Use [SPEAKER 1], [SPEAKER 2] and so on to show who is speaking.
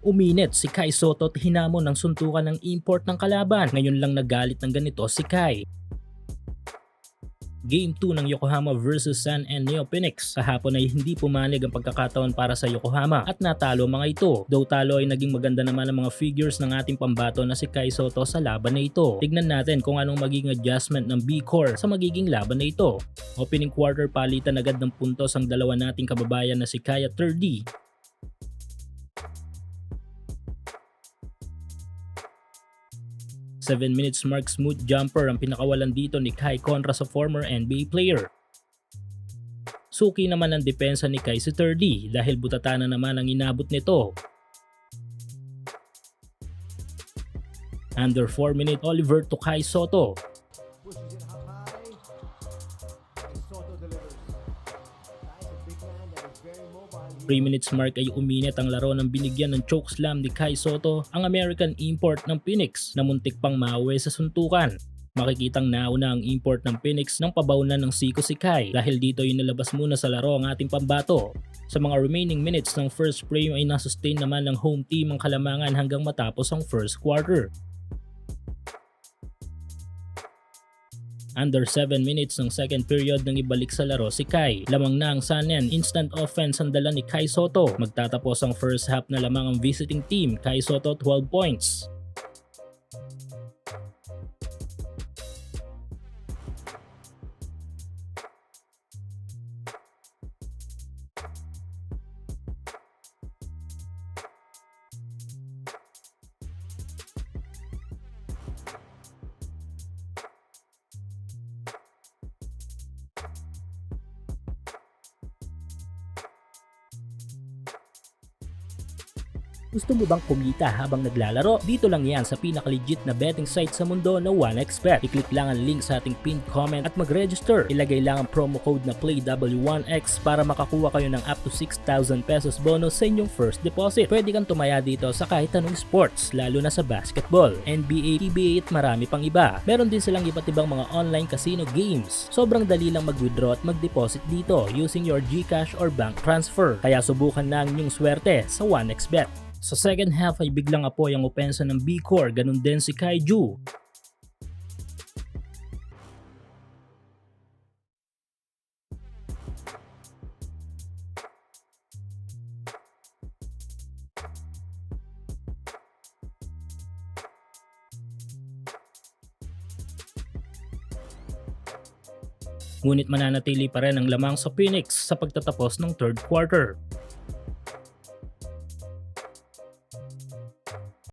[SPEAKER 1] Uminit si Kai Soto at hinamon ng suntukan ng import ng kalaban. Ngayon lang nagalit ng ganito si Kai. Game 2 ng Yokohama versus San Ennio Phoenix. Kahapon ay hindi pumanig ang pagkakataon para sa Yokohama at natalo mga ito. Though talo ay naging maganda naman ang mga figures ng ating pambato na si Kai Soto sa laban na ito. Tignan natin kung anong magiging adjustment ng B-Core sa magiging laban na ito. Opening quarter palitan agad ng puntos ang dalawa nating kababayan na si Kai at 3D 7 minutes mark smooth jumper ang pinakawalan dito ni Kai kontra sa former NBA player. Suki naman ang depensa ni Kai si 3D dahil butata na naman ang inabot nito. Under 4 minute Oliver to Kai Soto. 3 minutes mark ay uminit ang laro ng binigyan ng choke slam ni Kai Soto, ang American import ng Phoenix na muntik pang maawi sa suntukan. Makikitang nauna ang import ng Phoenix ng pabaunan ng siko si Kai dahil dito ay nilabas muna sa laro ang ating pambato. Sa mga remaining minutes ng first frame ay nasustain naman ng home team ang kalamangan hanggang matapos ang first quarter. Under 7 minutes ng second period nang ibalik sa laro si Kai. Lamang na ang Sanen, instant offense ang dala ni Kai Soto. Magtatapos ang first half na lamang ang visiting team, Kai Soto 12 points. Gusto mo bang kumita habang naglalaro? Dito lang yan sa pinaka-legit na betting site sa mundo na 1xBet. I-click lang ang link sa ating pinned comment at mag-register. Ilagay lang ang promo code na PLAYW1X para makakuha kayo ng up to 6,000 pesos bonus sa inyong first deposit. Pwede kang tumaya dito sa kahit anong sports, lalo na sa basketball, NBA, PBA at marami pang iba. Meron din silang iba't ibang mga online casino games. Sobrang dali lang mag-withdraw at mag-deposit dito using your GCash or bank transfer. Kaya subukan na ang inyong swerte sa 1xBet. Sa second half ay biglang apoy ang opensa ng B-Core, ganun din si Kaiju. Ngunit mananatili pa rin ang lamang sa Phoenix sa pagtatapos ng third quarter.